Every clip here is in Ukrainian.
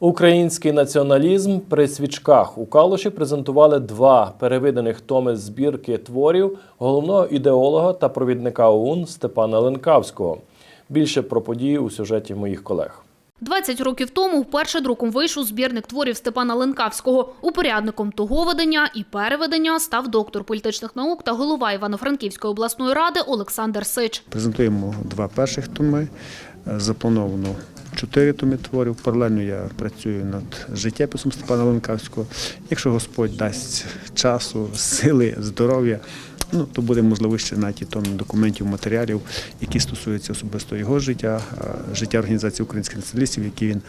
Український націоналізм при свічках у Калуші презентували два перевиданих томи збірки творів головного ідеолога та провідника ОУН Степана Ленкавського. Більше про події у сюжеті моїх колег. 20 років тому вперше друком вийшов збірник творів Степана Ленкавського. Упорядником того видання і переведення став доктор політичних наук та голова Івано-Франківської обласної ради Олександр Сич. Презентуємо два перших томи. Е, Заплановано чотири томи творів. Паралельно я працюю над життєписом Степана Ленкавського. Якщо Господь дасть часу, сили, здоров'я, ну то буде можливо ще на ті томи документів, матеріалів, які стосуються особисто його життя, життя організації українських націоналістів, які він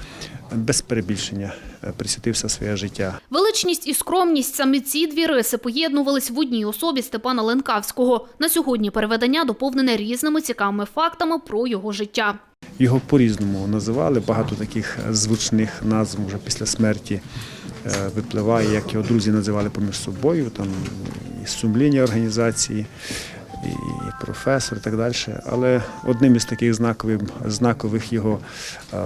без перебільшення е, присвятив все своє життя. Величність і скромність саме ці дві риси поєднувались в одній особі Степана Ленкавського. На сьогодні переведення доповнене різними цікавими фактами про його життя. Його по-різному називали. Багато таких звучних назв вже після смерті е, випливає, як його друзі називали поміж собою, там і сумління організації, і професор, і так далі. Але одним із таких знакових, знакових його е,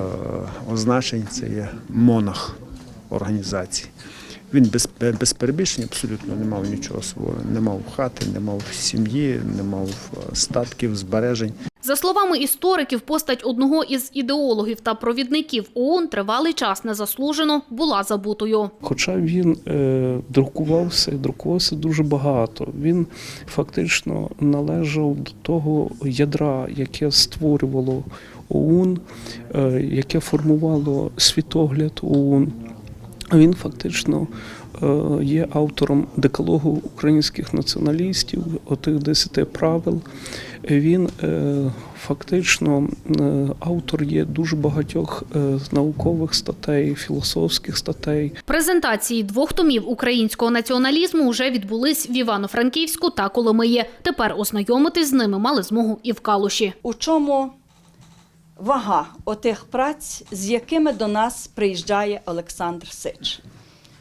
означень це є монах організації. Він без, без перебільшення абсолютно не мав нічого свого, не мав хати, не мав сім'ї, не мав е, статків, збережень. За словами істориків, постать одного із ідеологів та провідників ОУН тривалий час незаслужено була забутою. Хоча він е, друкувався, друкувався дуже багато. Він фактично належав до того ядра, яке створювало ОУН, е, яке формувало світогляд ОУН. Він фактично е, є автором декалогу українських націоналістів, отих десяти правил. Він е, фактично е, автор є дуже багатьох наукових статей, філософських статей. Презентації двох томів українського націоналізму вже відбулись в Івано-Франківську та Коломиї. Тепер ознайомитись з ними мали змогу і в Калуші. у чому вага отих праць, з якими до нас приїжджає Олександр Сич.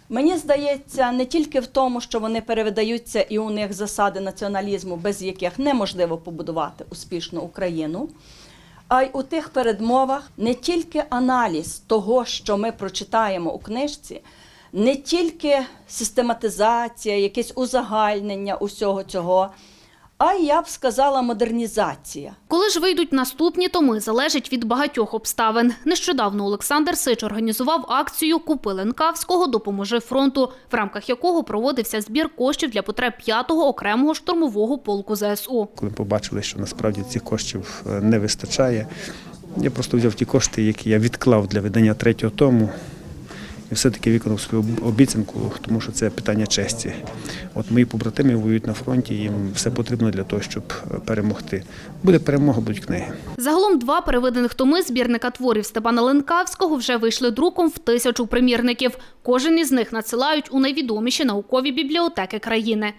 Мені здається, не тільки в тому, що вони перевидаються і у них засади націоналізму, без яких неможливо побудувати успішну Україну, а й у тих передмовах не тільки аналіз того, що ми прочитаємо у книжці, не тільки систематизація, якесь узагальнення усього цього, а я б сказала модернізація. Коли ж вийдуть наступні томи, залежить від багатьох обставин. Нещодавно Олександр Сич організував акцію Купи Ленкавського допоможи фронту, в рамках якого проводився збір коштів для потреб 5-го окремого штурмового полку ЗСУ. Коли побачили, що насправді цих коштів е, не вистачає, я просто взяв ті кошти, які я відклав для видання третього тому. І все-таки виконав свою обіцянку, тому що це питання честі. От мої побратими воюють на фронті, їм все потрібно для того, щоб е, перемогти. Буде перемога, будуть книги. Загалом два переведених томи збірника творів Степана Ленкавського вже вийшли друком в тисячу примірників. Кожен із них надсилають у найвідоміші наукові бібліотеки країни.